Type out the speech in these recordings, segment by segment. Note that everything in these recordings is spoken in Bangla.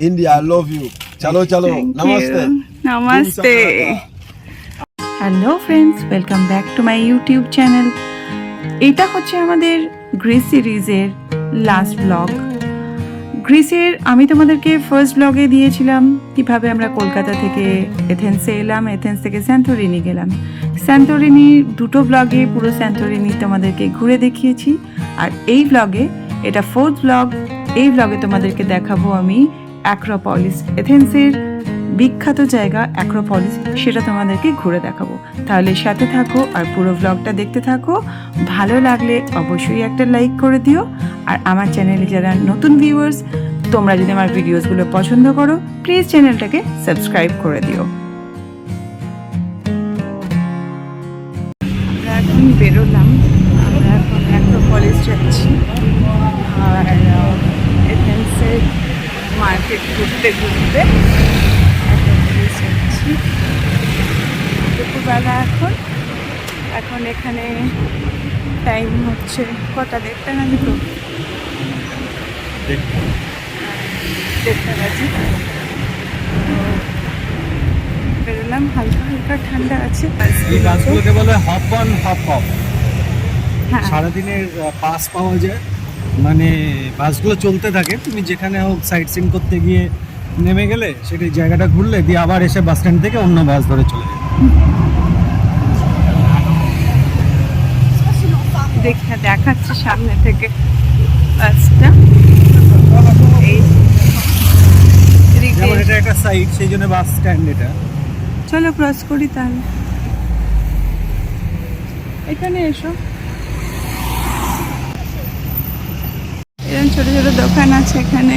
India, I love you. Chalo, chalo. Thank Namaste. you. Namaste. Hello friends welcome back to my YouTube channel এটা হচ্ছে আমাদের গ্রিস সিরিজের লাস্ট ব্লগ গ্রিসের আমি তোমাদেরকে ফার্স্ট ব্লগে দিয়েছিলাম কীভাবে আমরা কলকাতা থেকে এথেন্সে এলাম এথেন্স থেকে স্যান্টোরিনি গেলাম স্যান্টোরিনি দুটো ব্লগে পুরো স্যান্টোরিনি তোমাদেরকে ঘুরে দেখিয়েছি আর এই ব্লগে এটা ফোর্থ ব্লগ এই ব্লগে তোমাদেরকে দেখাবো আমি অ্যাক্রোপলিস এথেন্সের বিখ্যাত জায়গা অ্যাক্রোপলিস সেটা তোমাদেরকে ঘুরে দেখাবো। তাহলে সাথে থাকো আর পুরো ব্লগটা দেখতে থাকো। ভালো লাগলে অবশ্যই একটা লাইক করে দিও। আর আমার চ্যানেলে যারা নতুন ভিউয়ার্স তোমরা যদি আমার ভিডিওসগুলো পছন্দ করো প্লিজ চ্যানেলটাকে সাবস্ক্রাইব করে দিও। আমরা এখন বেরোলাম। আমরা এখন যাচ্ছি। আর এথেন্সের মার্কেট ঘুরতে ঘুরতে। যাচ্ছি দুপুরবেলা এখন। এখন এখানে টাইম হচ্ছে কটা? দেড়টা না দুটো দেড়টা বাজে। বেরোলাম হালকা হালকা ঠান্ডা আছে এই বাসগুলোকে বলে হপ অন হপ হ্যাঁ। সারাদিনের পাস পাওয়া যায়। মানে বাসগুলো চলতে থাকে তুমি যেখানে হোক সাইট সিন করতে গিয়ে নেমে গেলে সেটা জায়গাটা ঘুরলে দিয়ে আবার এসে বাস স্ট্যান্ড থেকে অন্য বাস ধরে চলে যাবে দেখে দেখাচ্ছে সামনে থেকে বাসটা এটা একটা সাইড সেই জন্য বাস স্ট্যান্ড এটা। চলো ক্রস করি তাহলে। এখানে এসো। এরকম ছোট ছোট দোকান আছে এখানে।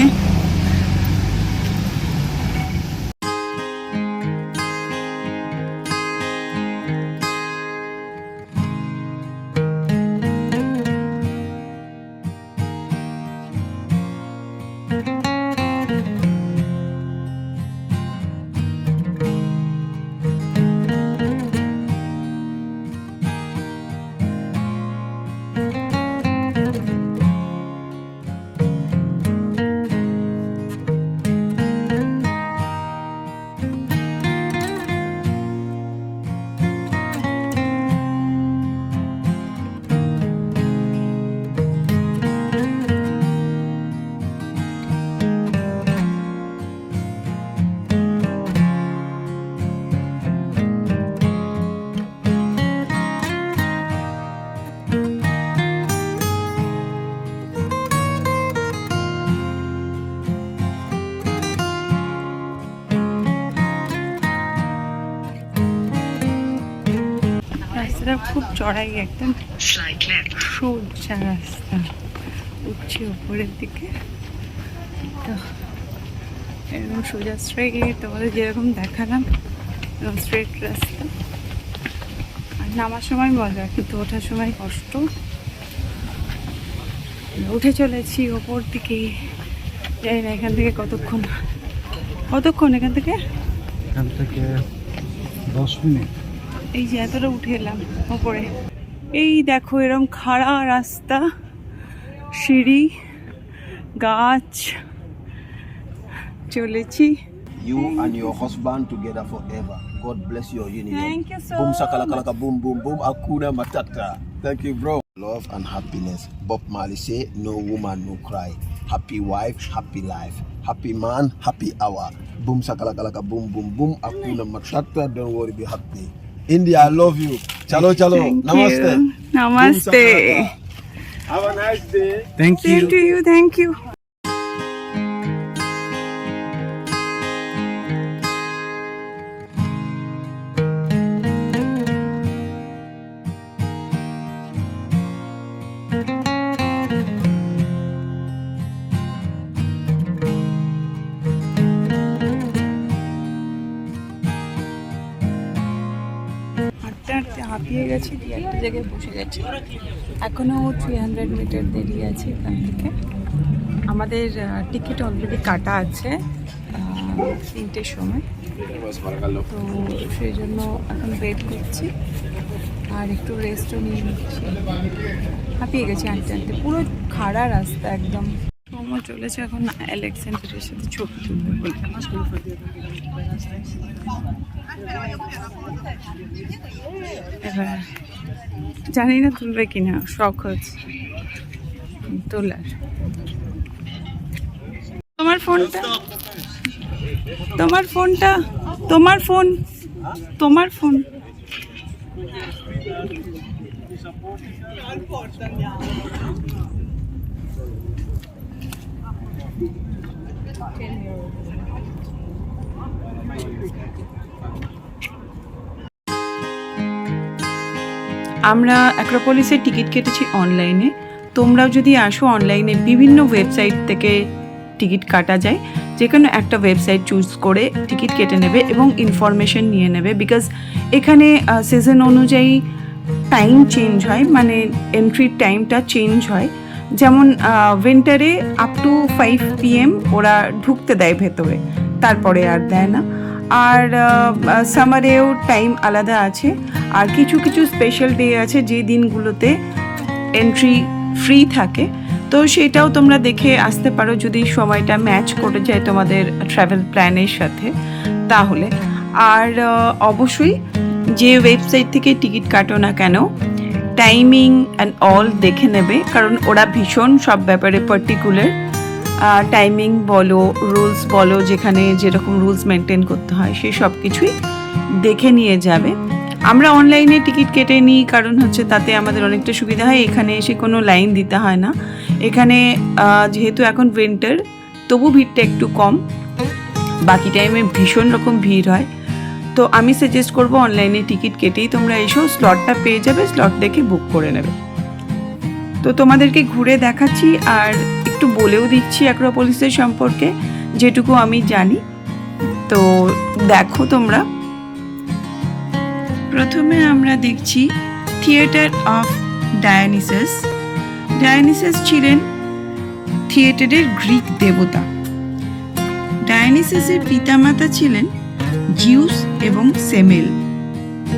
চড়াই একদম সোজা রাস্তা উঠছে উপরের দিকে। তো এরকম সোজা স্ট্রেট তোমাদের যেরকম দেখালাম, এরকম স্ট্রেট রাস্তা। আর নামার সময় মজা, কিন্তু ওঠার সময় কষ্ট। উঠে চলেছি ওপর দিকে। জানি না এখান থেকে কতক্ষণ কতক্ষণ এখান থেকে? এখান থেকে দশ মিনিট। এই যে এতটা উঠে এলাম ওপরে এই দেখো এরম খাড়া রাস্তা সিঁড়ি গাছ চলেছি You and your husband together forever. God bless your union. Thank you so Boom shakalaka boom boom boom. Akuna matata. Thank you, bro. Love and happiness. Bob Marley say, no woman, no cry. Happy wife, happy life. Happy man, happy hour. Boom shakalaka boom boom boom. Akuna matata. Don't worry, be happy. India, I love you. Chalo, chalo. Thank Namaste. You. Namaste. Have a nice day. Thank you. Same to you. Thank you. হাঁপিয়ে গেছি দিয়ে একটা জায়গায় বসে গেছি। এখনও থ্রি হান্ড্রেড মিটার দেরি আছে এখান থেকে। আমাদের টিকিট অলরেডি কাটা আছে তিনটের সময়। তো সেই জন্য এখন ওয়েট করছি। আর একটু রেস্টও নিয়ে নিচ্ছি। হাঁপিয়ে গেছি আনতে আনতে। পুরো খাড়া রাস্তা একদম। মোমো চলেছে এখন আলেকজান্ডারের সাথে ছবি তুলবে বলে জানি না তুলবে কিনা, শখ হচ্ছে। তোলার। তোমার ফোনটা? তোমার ফোনটা? তোমার ফোন? তোমার ফোন? আমরা অ্যাক্রোপলিসের টিকিট কেটেছি অনলাইনে তোমরাও যদি আসো অনলাইনে বিভিন্ন ওয়েবসাইট থেকে টিকিট কাটা যায়। যে কোনো একটা ওয়েবসাইট চুজ করে টিকিট কেটে নেবে এবং ইনফরমেশন নিয়ে নেবে। বিকজ এখানে সিজন অনুযায়ী টাইম চেঞ্জ হয় মানে এন্ট্রির টাইমটা চেঞ্জ হয়। যেমন উইন্টারে আপ টু ফাইভ পিএম ওরা ঢুকতে দেয় ভেতরে, তারপরে আর দেয় না। আর সামারেও টাইম আলাদা আছে। আর কিছু কিছু স্পেশাল ডে আছে যে দিনগুলোতে এন্ট্রি ফ্রি থাকে। তো সেটাও তোমরা দেখে আসতে পারো যদি সময়টা ম্যাচ করে যায় তোমাদের ট্রাভেল প্ল্যানের সাথে তাহলে। আর অবশ্যই যে ওয়েবসাইট থেকে টিকিট কাটো না কেন টাইমিং অ্যান্ড অল দেখে নেবে। কারণ ওরা ভীষণ সব ব্যাপারে পার্টিকুলার টাইমিং বলো রুলস বলো, যেখানে যেরকম রুলস মেনটেন করতে হয় সেই সব কিছুই দেখে নিয়ে যাবে। আমরা অনলাইনে টিকিট কেটে নিই, কারণ হচ্ছে তাতে আমাদের অনেকটা সুবিধা হয়। এখানে এসে কোনো লাইন দিতে হয় না। এখানে যেহেতু এখন উইন্টার তবু ভিড়টা একটু কম। বাকি টাইমে ভীষণ রকম ভিড় হয়। তো আমি সাজেস্ট করব অনলাইনে টিকিট কেটেই তোমরা এসো স্লটটা পেয়ে যাবে স্লট দেখে বুক করে নেবে। তো তোমাদেরকে ঘুরে দেখাচ্ছি আর একটু বলেও দিচ্ছি অ্যাক্রোপলিসের সম্পর্কে, যেটুকু আমি জানি। তো দেখো তোমরা। প্রথমে আমরা দেখছি থিয়েটার অফ ডায়ানিসাস। ডায়ানিসাস ছিলেন থিয়েটারের গ্রিক দেবতা। ডায়ানিসাসের পিতামাতা ছিলেন জিউস এবং সেমেল।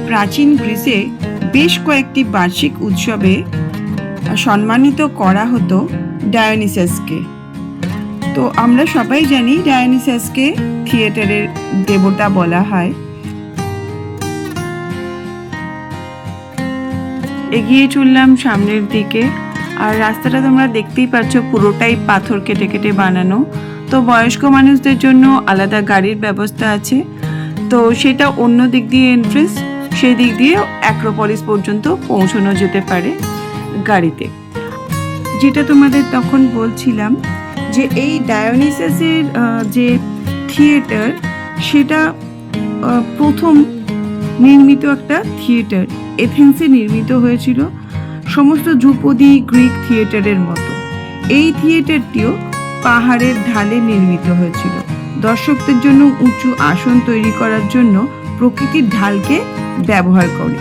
প্রাচীন গ্রিসে বেশ কয়েকটি বার্ষিক উৎসবে সম্মানিত করা হতো ডায়োনিসাসকে তো আমরা সবাই জানি ডায়োনিসাসকে থিয়েটারের দেবতা বলা হয়। এগিয়ে চললাম সামনের দিকে। আর রাস্তাটা তোমরা দেখতেই পাচ্ছ পুরোটাই পাথর কেটে কেটে বানানো। তো বয়স্ক মানুষদের জন্য আলাদা গাড়ির ব্যবস্থা আছে। তো সেটা অন্য দিক দিয়ে এন্ট্রেন্স সেই দিক দিয়ে অ্যাক্রোপলিস পর্যন্ত পৌঁছানো যেতে পারে। গাড়িতে। যেটা তোমাদের তখন বলছিলাম যে এই ডায়োনিসাসের যে থিয়েটার, সেটা প্রথম নির্মিত একটা থিয়েটার। এথেন্সে নির্মিত হয়েছিল সমস্ত ধ্রুপদী গ্রিক থিয়েটারের মতো। এই থিয়েটারটিও পাহাড়ের ঢালে নির্মিত হয়েছিল। দর্শকদের জন্য উঁচু আসন তৈরি করার জন্য প্রকৃতির ঢালকে ব্যবহার করে।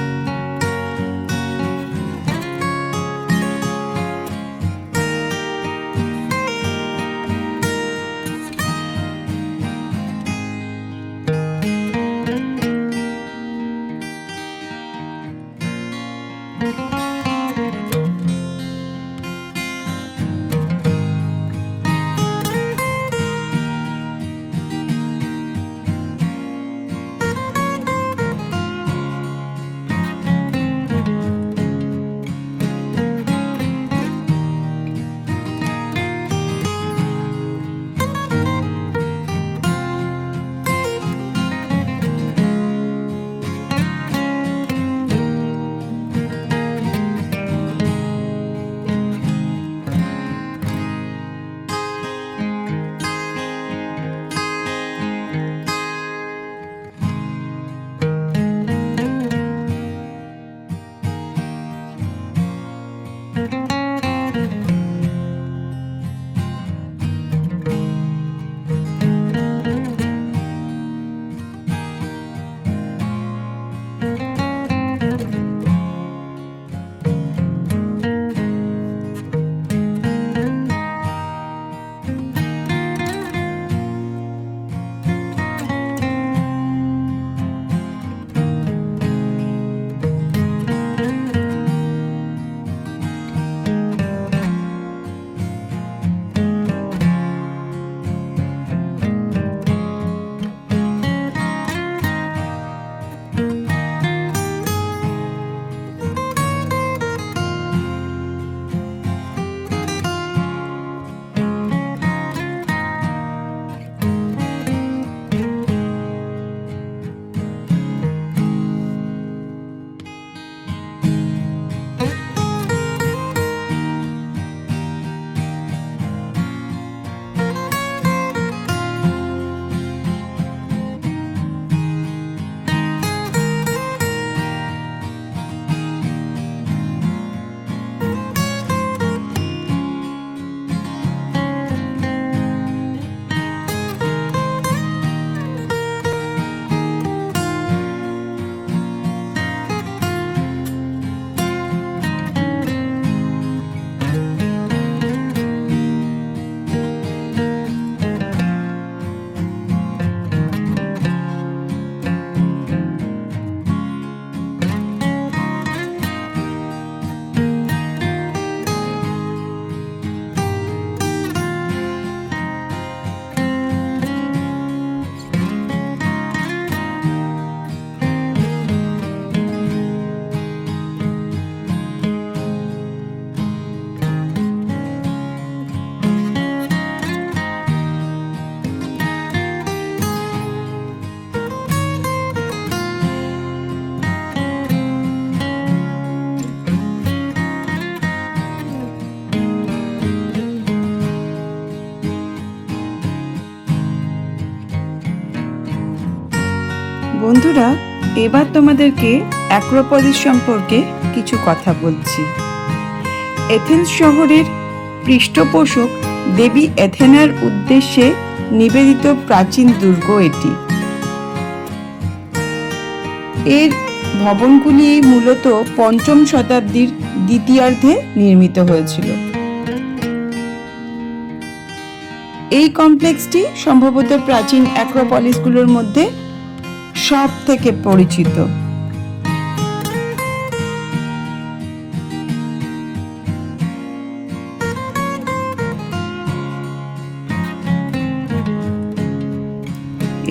বন্ধুরা, এবার তোমাদেরকে অ্যাক্রোপলিস সম্পর্কে কিছু কথা বলছি। এথেন্স শহরের পৃষ্ঠপোষক দেবী এথেনার উদ্দেশ্যে নিবেদিত প্রাচীন দুর্গ এটি। এর ভবনগুলি মূলত পঞ্চম শতাব্দীর দ্বিতীয়ার্ধে নির্মিত হয়েছিল। এই কমপ্লেক্সটি সম্ভবত প্রাচীন অ্যাক্রোপলিসগুলোর মধ্যে সব থেকে পরিচিত।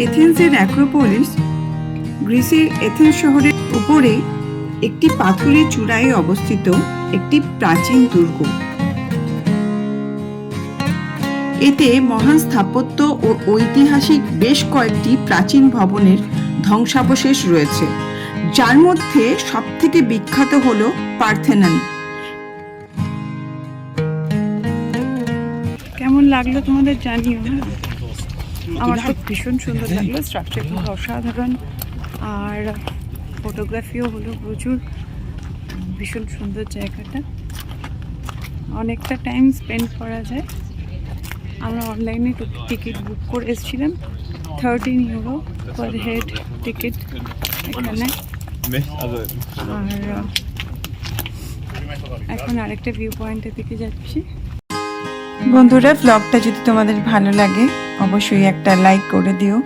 এথেন্সের অ্যাক্রোপলিস গ্রিসের এথেন্স শহরের উপরে একটি পাথুরে চূড়ায় অবস্থিত একটি প্রাচীন দুর্গ। এতে মহান স্থাপত্য ও ঐতিহাসিক বেশ কয়েকটি প্রাচীন ভবনের ধ্বংসাবশেষ রয়েছে। যার মধ্যে সবথেকে বিখ্যাত হল পার্থেনন। কেমন লাগল তোমাদের জানিও হ্যাঁ? আমার তো ভীষণ সুন্দর লাগল স্ট্রাকচারগুলো অসাধারণ, আর ফটোগ্রাফিও হলো প্রচুর, ভীষণ সুন্দর জায়গাটা। অনেকটা টাইম স্পেন্ড করা যায়। আমরা অনলাইনে টিকিট বুক করে এসেছিলাম thirteen euro per head ticket এখানে আর এখন আরেকটা ভিউ পয়েন্টের দিকে যাচ্ছি। বন্ধুরা ব্লগটা যদি তোমাদের ভালো লাগে অবশ্যই একটা লাইক করে দিও।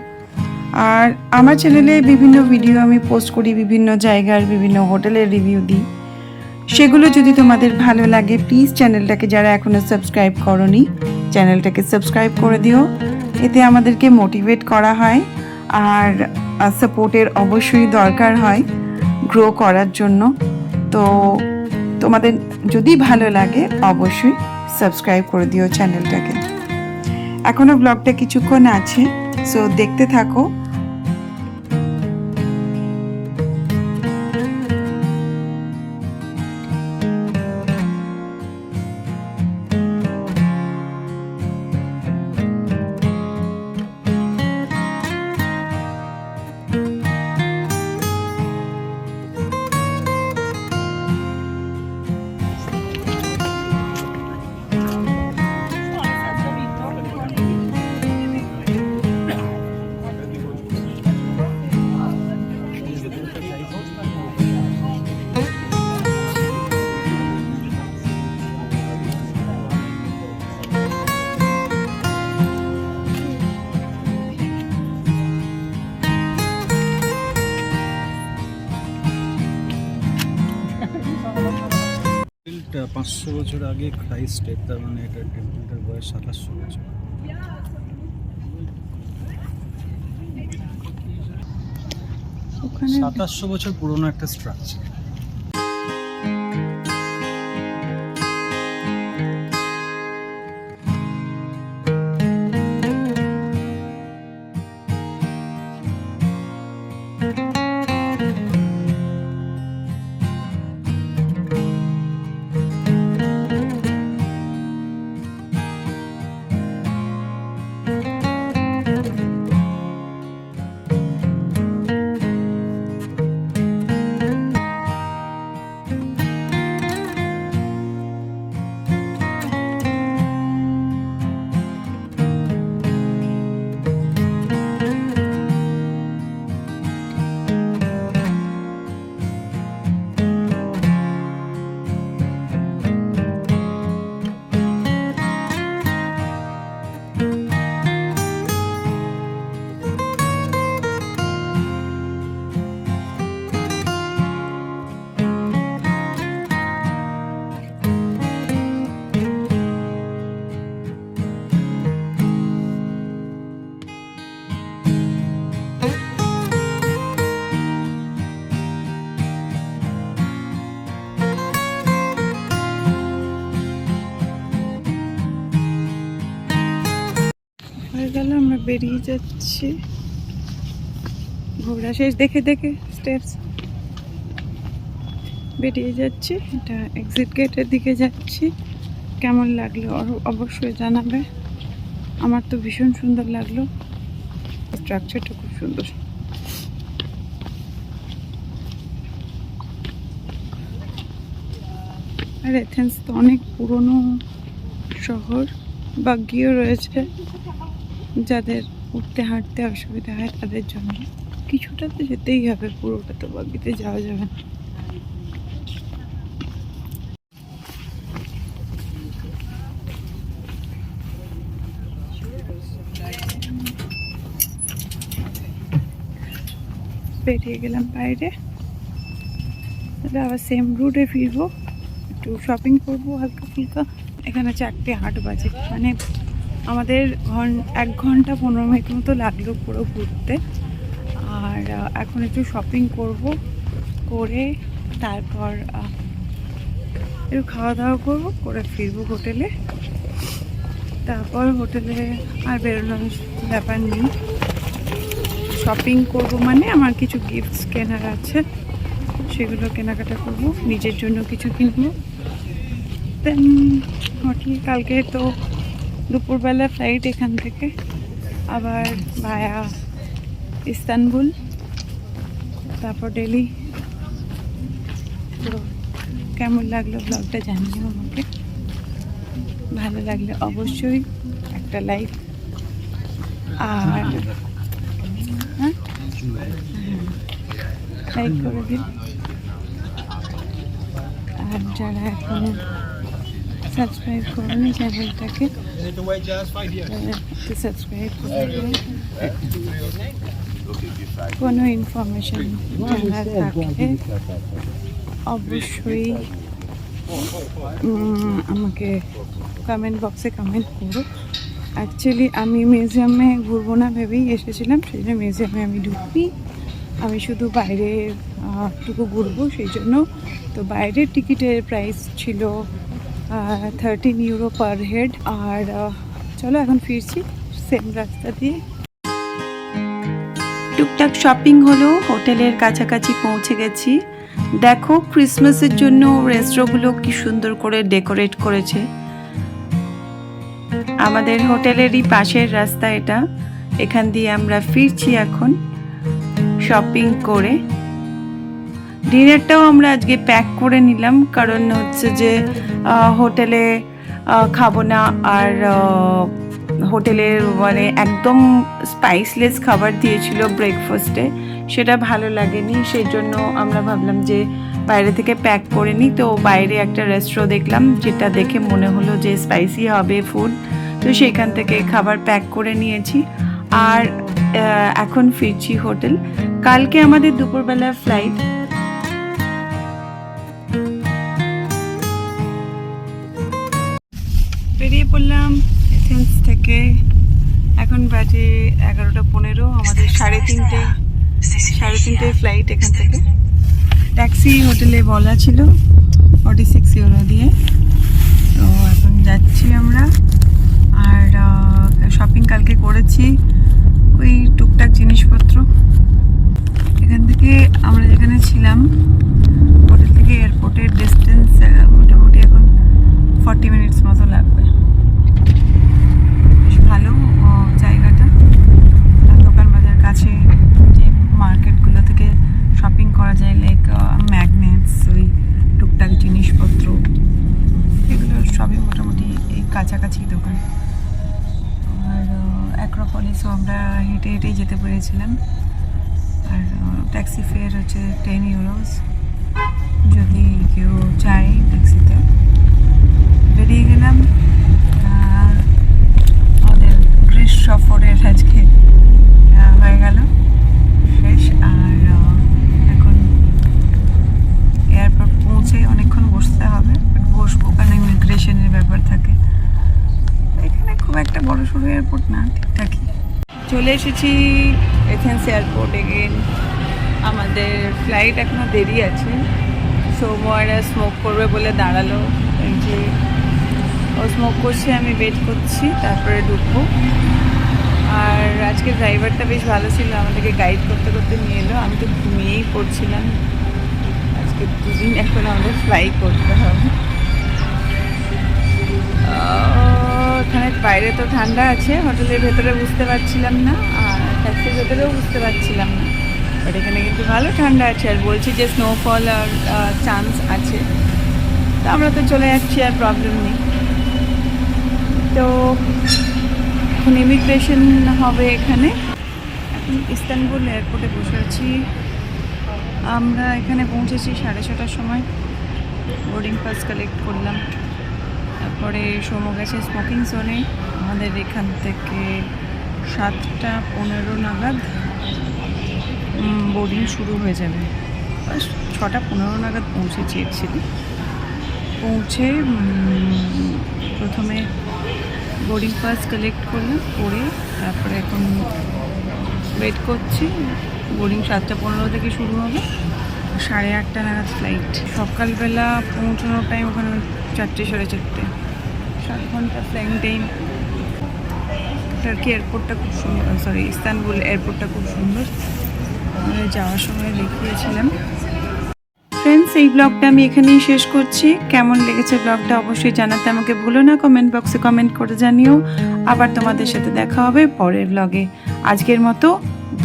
আর আমার চ্যানেলে বিভিন্ন ভিডিও আমি পোস্ট করি বিভিন্ন জায়গার বিভিন্ন হোটেলের রিভিউ দিই। সেগুলো যদি তোমাদের ভালো লাগে প্লিজ চ্যানেলটাকে যারা এখনও সাবস্ক্রাইব করনি চ্যানেলটাকে সাবস্ক্রাইব করে দিও। এতে আমাদেরকে মোটিভেট করা হয় আর সাপোর্টের অবশ্যই দরকার হয় গ্রো করার জন্য। তো তোমাদের যদি ভালো লাগে অবশ্যই সাবস্ক্রাইব করে দিও চ্যানেলটাকে। এখনও ব্লগটা কিছুক্ষণ আছে সো দেখতে থাকো। পাঁচশো বছর আগে ক্রাইস্টের তার মানে এটা টেম্পলটার বয়স সাতাশশো বছর। ওখানে সাতাশশো বছর পুরনো একটা স্ট্রাকচার বেরিয়ে যাচ্ছি। ঘোড়া শেষ, দেখে দেখে স্টেপস বেরিয়ে যাচ্ছি, এটা এক্সিট গেটের দিকে যাচ্ছি। কেমন লাগল? অবশ্যই জানাবে। আমার তো ভীষণ সুন্দর লাগল। স্ট্রাকচারটা খুব সুন্দর। আর এথেন্স তো অনেক পুরনো শহর বাগিও রয়েছে। যাদের উঠতে, হাঁটতে অসুবিধা হয় তাদের জন্য কিছুটা তো যেতেই হবে, পুরোটা তো বাগ্যিতে যাওয়া যাবে না। বেরিয়ে গেলাম বাইরে। তাহলে আবার সেম রুটে ফিরবো, একটু শপিং করব হালকা ফুলকা এখানে চারটে আট বাজে মানে আমাদের এক ঘণ্টা পনেরো মিনিট মতো লাগল পুরো ঘুরতে। আর এখন একটু শপিং করব, করে তারপর একটু খাওয়া দাওয়া করব, করে ফিরবো হোটেলে। তারপর হোটেলে আর বেরোনোর ব্যাপার নেই। শপিং করব মানে আমার কিছু গিফটস কেনার আছে, সেগুলো কেনাকাটা করব, নিজের জন্য কিছু কিনবো। দেন কালকে তো দুপুরবেলা ফ্লাইট এখান থেকে। আবার ভায়া ইস্তানবুল, তারপর ডেলি তো কেমন লাগল ব্লগটা জানিও আমাকে। ভালো লাগলে অবশ্যই একটা লাইক আর হ্যাঁ? লাইক করে দিন আর যারা এখনও সাবস্ক্রাইব করেনি চ্যানেলটাকে সাবস্ক্রাইব করে দিন কোনো ইনফরমেশন জানার থাকলে অবশ্যই আমাকে কমেন্ট বক্সে কমেন্ট করো। অ্যাকচুয়ালি আমি মিউজিয়ামে ঘুরবো না ভেবেই এসেছিলাম সেই জন্য মিউজিয়ামে আমি ঢুকি। আমি শুধু বাইরে টুকু ঘুরবো সেই জন্য। তো বাইরের টিকিটের প্রাইস ছিল থার্টিন ইউরো পার হেড আর চলো এখন ফিরছি সেম রাস্তা দিয়ে। টুকটাক শপিং হলো, হোটেলের কাছাকাছি পৌঁছে গেছি। দেখো ক্রিসমাসের জন্য রেস্ট্রোগুলো কি সুন্দর করে ডেকোরেট করেছে। আমাদের হোটেলেরই পাশের রাস্তা এটা। এখান দিয়ে আমরা ফিরছি এখন শপিং করে। ডিনারটাও আমরা আজকে প্যাক করে নিলাম, কারণ হচ্ছে যে হোটেলে খাব না, আর হোটেলের মানে একদম স্পাইসলেস খাবার দিয়েছিল ব্রেকফাস্টে সেটা ভালো লাগেনি সেই জন্য আমরা ভাবলাম যে বাইরে থেকে প্যাক করে নিই। তো বাইরে একটা রেস্টুরো দেখলাম, যেটা দেখে মনে হলো যে স্পাইসি হবে ফুড তো সেখান থেকে খাবার প্যাক করে নিয়েছি। আর এখন ফিরছি হোটেল। কালকে আমাদের দুপুরবেলা ফ্লাইট বাজে এগারোটা পনেরো, আমাদের সাড়ে তিনটে সাড়ে তিনটে ফ্লাইট এখান থেকে। ট্যাক্সি হোটেলে বলা ছিল ফর্টি সিক্স ইউরো দিয়ে। তো এখন যাচ্ছি আমরা। আর শপিং কালকে করেছি, ওই টুকটাক জিনিসপত্র। এখান থেকে আমরা যেখানে ছিলাম হোটেল থেকে এয়ারপোর্টের ডিস্টেন্স মোটামুটি এখন ফর্টি মিনিটস মতো লাগবে বেশ ভালো ও, জায়গাটা আর দোকান বাজার কাছে যে মার্কেটগুলো থেকে শপিং করা যায় লাইক ম্যাগনেটস ওই টুকটাক জিনিসপত্র। এগুলো সবই মোটামুটি এই কাছাকাছি দোকান। আর অ্যাক্রোপলিসও আমরা হেঁটে হেঁটেই যেতে পেরেছিলাম। আর ট্যাক্সি ফেয়ার হচ্ছে টেন ইউরোস যদি কেউ চায় ট্যাক্সিতে বেরিয়ে গেলাম আর আমাদের গ্রীষ্ম সফরের আজকে আহ, হয়ে গেল শেষ আর আহ, এখন এয়ারপোর্ট পৌঁছে অনেকক্ষণ বসতে হবে But বসবো কারণ ইমিগ্রেশনের ব্যাপার থাকে এখানে খুব একটা বড় সড়ো এয়ারপোর্ট না ঠিকঠাকই চলে এসেছি এথেন্স এয়ারপোর্ট এগেন আমাদের ফ্লাইট এখনও দেরি আছে। সৌময়রা স্মোক করবে বলে দাঁড়াল। যে ও স্মোক করছে, আমি ওয়েট করছি, তারপরে ঢুকবো। আর আজকে ড্রাইভারটা বেশ ভালো ছিল, আমাদেরকে গাইড করতে করতে নিয়ে এলো। আমি তো ঘুমিয়েই পড়ছিলাম। আজকে দুদিন এখন আমাদের ফ্লাই করতে হবে। ওখানে বাইরে তো ঠান্ডা আছে, হোটেলের ভেতরে বুঝতে পারছিলাম না, আর ট্যাক্সির ভেতরেও বুঝতে পারছিলাম না। বাট এখানে কিন্তু ভালো ঠান্ডা আছে, আর বলছি যে স্নোফল আর চান্স আছে। তো আমরা তো চলে যাচ্ছি, আর প্রবলেম নেই। তো এখন ইমিগ্রেশন হবে এখানে। এখন ইস্তানবুল এয়ারপোর্টে বসে আছি। আমরা এখানে পৌঁছেছি সাড়ে ছটার সময়। বোর্ডিং পাস কালেক্ট করলাম। তারপরে সোমো গেছে স্মোকিং জোনে। আমাদের এখান থেকে সাতটা পনেরো নাগাদ বোর্ডিং শুরু হয়ে যাবে। ছটা পনেরো নাগাদ পৌঁছেছি অ্যাকচুয়ালি পৌঁছে প্রথমে বোর্ডিং পাস কালেক্ট করলাম, করে তারপরে এখন ওয়েট করছি। বোর্ডিং সাতটা পনেরো থেকে শুরু হবে। সাড়ে আটটা নাগাদ ফ্লাইট সকালবেলা পৌঁছানোর টাইম ওখানে চারটে, সাড়ে চারটে। সাত ঘণ্টা ফ্লাইং টাইম টার্কি এয়ারপোর্টটা খুব সুন্দর সরি ইস্তানবুল এয়ারপোর্টটা খুব সুন্দর। আমরা যাওয়ার সময় দেখিয়েছিলাম। ফ্রেন্ডস এই ব্লগটা আমি এখানেই শেষ করছি। কেমন লেগেছে ব্লগটা অবশ্যই জানাতে আমাকে ভুলো না। কমেন্ট বক্সে কমেন্ট করে জানিও। আবার তোমাদের সাথে দেখা হবে পরের ব্লগে আজকের মতো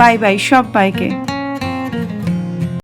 বাই বাই সব বাইকে